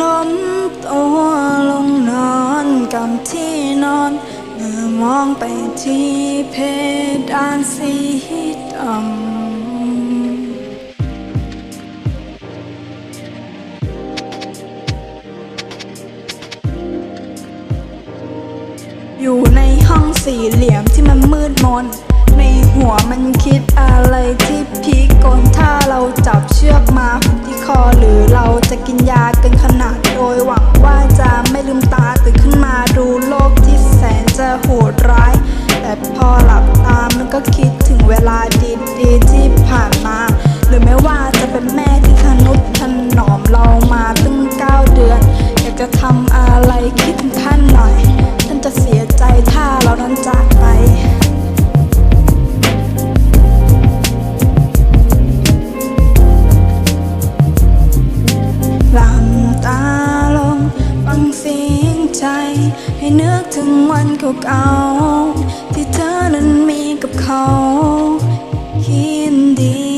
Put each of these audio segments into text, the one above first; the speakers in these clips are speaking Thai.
ล้มตัวลงนอนกับที่นอนเมื่อมองไปที่เพดานสีดำอยู่ในห้องสี่เหลี่ยมที่มันมืดมน ในหัวมันคิดอะไรที่พีกกลถ้าเราจับเชือกมาที่คอหรือ จะกินยาเกินขนาดโดยหวังว่าจะไม่ลืมตาตื่นขึ้นมาดูโลกที่แสนจะโหดร้าย แต่พอหลับตามันก็คิดถึงเวลาดีๆที่ ใจ ให้นึกถึงวันเก่าๆที่เธอนั้นมีกับเขาคิดดีดี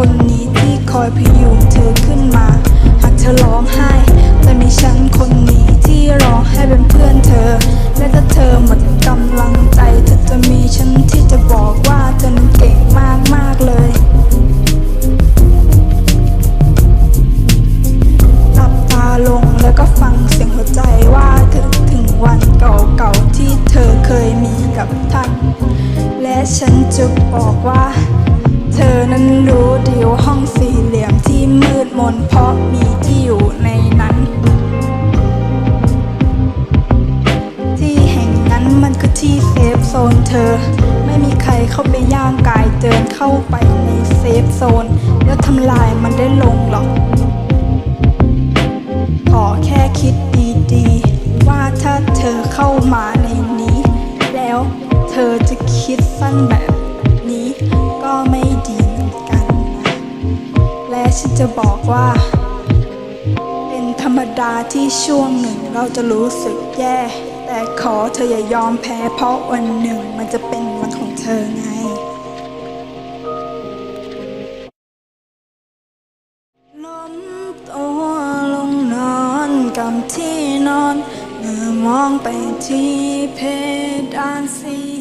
คนนี้ที่คอยพยุงเธอขึ้นมา หากเธอร้องไห้จะมีฉันคนนี้ที่ร้องให้เป็นเพื่อนเธอ และถ้าเธอหมดกำลังใจเธอจะมีฉันที่จะบอกว่าเธอนั้นเก่งมากๆเลยหลับตาลงแล้วก็ฟังเสียงหัวใจว่าถึงถึงวันเก่าๆที่เธอเคยมีกับท่านและฉันจะบอกว่า เธอนั้นรู้ ดีว่าห้องสี่เหลี่ยมที่มืดมนเพราะมีที่อยู่ในนั้น ที่แห่งนั้นมันคือที่เซฟโซนเธอ ไม่มีใครเข้าไปย่างกายเดินเข้าไปในเซฟโซน แล้วทำลายมันได้ลงหรอกขอแค่คิดดีๆ ว่าถ้าเธอเข้ามาในนี้ แล้วเธอจะคิดสั้นแบบนี้ก็ไม่ ฉันจะบอกว่า เป็นธรรมดาที่ช่วงหนึ่งเราจะรู้สึกแย่ แต่ขอเธออย่ายอมแพ้ เพราะวันหนึ่งมันจะเป็นวันของเธอไง ล้มตัวลงนอนกับที่นอนเมื่อมองไปที่เพดานสี